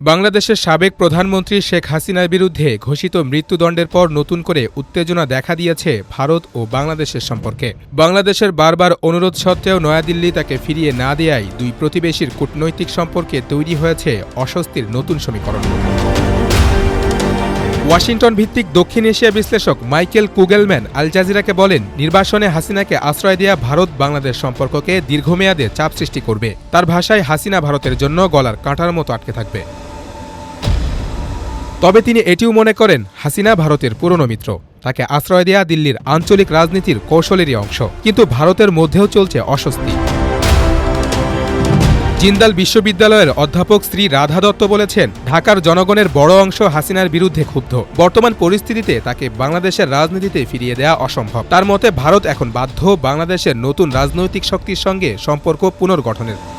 বাংলাদেশের সাবেক প্রধানমন্ত্রী শেখ হাসিনার বিরুদ্ধে ঘোষিত মৃত্যুদণ্ডের পর নতুন করে উত্তেজনা দেখা দিয়েছে ভারত ও বাংলাদেশের সম্পর্কে। বাংলাদেশের বারবার অনুরোধ সত্ত্বেও নয়াদিল্লি তাকে ফিরিয়ে না দেয়ায় দুই প্রতিবেশীর কূটনৈতিক সম্পর্কে তৈরি হয়েছে অস্বস্তির নতুন সমীকরণ। ওয়াশিংটন ভিত্তিক দক্ষিণ এশিয়া বিশ্লেষক মাইকেল কুগেলম্যান আল জাজিরাকে বলেন, নির্বাসনে হাসিনাকে আশ্রয় দেয়া ভারত বাংলাদেশ সম্পর্ককে দীর্ঘমেয়াদে চাপ সৃষ্টি করবে। তার ভাষায় হাসিনা ভারতের জন্য গলার কাঁটার মতো আটকে থাকবে। তবে তিনি এটিও মনে করেন, হাসিনা ভারতের পুরনো মিত্র। তাকে আশ্রয় দেয়া দিল্লির আঞ্চলিক রাজনীতির কৌশলেরই অংশ। কিন্তু ভারতের মধ্যেও চলছে অস্বস্তি। জিন্দাল বিশ্ববিদ্যালয়ের অধ্যাপক শ্রী রাধা দত্ত বলেছেন, ঢাকার জনগণের বড় অংশ হাসিনার বিরুদ্ধে ক্ষুব্ধ। বর্তমান পরিস্থিতিতে তাকে বাংলাদেশের রাজনীতিতে ফিরিয়ে দেওয়া অসম্ভব। তার মতে, ভারত এখন বাধ্য বাংলাদেশের নতুন রাজনৈতিক শক্তির সঙ্গে সম্পর্ক পুনর্গঠনের।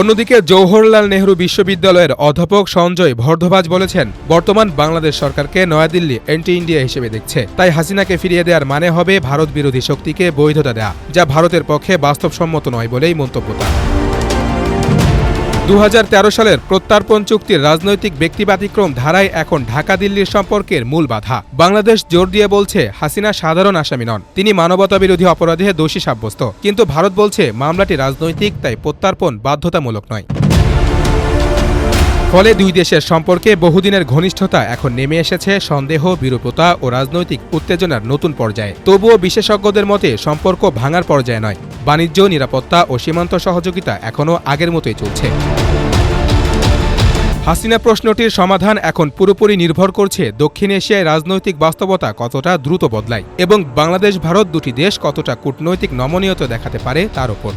অন্যদিকে জওহরলাল নেহরু বিশ্ববিদ্যালয়ের অধ্যাপক সঞ্জয় ভর্ধবাজ বলেছেন, বর্তমান বাংলাদেশ সরকারকে নয়াদিল্লি অ্যান্টি ইন্ডিয়া হিসেবে দেখছে। তাই হাসিনাকে ফিরিয়ে দেওয়ার মানে হবে ভারত বিরোধী শক্তিকে বৈধতা দেয়া, যা ভারতের পক্ষে বাস্তবসম্মত নয় বলেই মন্তব্য তার। দু হাজার তেরো সালের প্রত্যার্পণ চুক্তির রাজনৈতিক ব্যক্তিবাতিক্রম ধারায় এখন ঢাকা দিল্লির সম্পর্কের মূল বাধা। বাংলাদেশ জোর দিয়ে বলছে হাসিনা সাধারণ আসামি নন। তিনি মানবতা বিরোধী অপরাধে দোষী সাব্যস্ত। কিন্তু ভারত বলছে মামলাটি রাজনৈতিক, তাই প্রত্যার্পণ বাধ্যতামূলক নয়। ফলে দুই দেশের সম্পর্কে বহুদিনের ঘনিষ্ঠতা এখন নেমে এসেছে সন্দেহ, বিরূপতা ও রাজনৈতিক উত্তেজনার নতুন পর্যায়ে। তবুও বিশেষজ্ঞদের মতে সম্পর্ক ভাঙার পর্যায়ে নয়। বাণিজ্য, নিরাপত্তা ও সীমান্ত সহযোগিতা এখনও আগের মতোই চলছে। হাসিনা প্রশ্নটির সমাধান এখন পুরোপুরি নির্ভর করছে দক্ষিণ এশিয়ায় রাজনৈতিক বাস্তবতা কতটা দ্রুত বদলায় এবং বাংলাদেশ ভারত দুটি দেশ কতটা কূটনৈতিক নমনীয়তা দেখাতে পারে তার উপর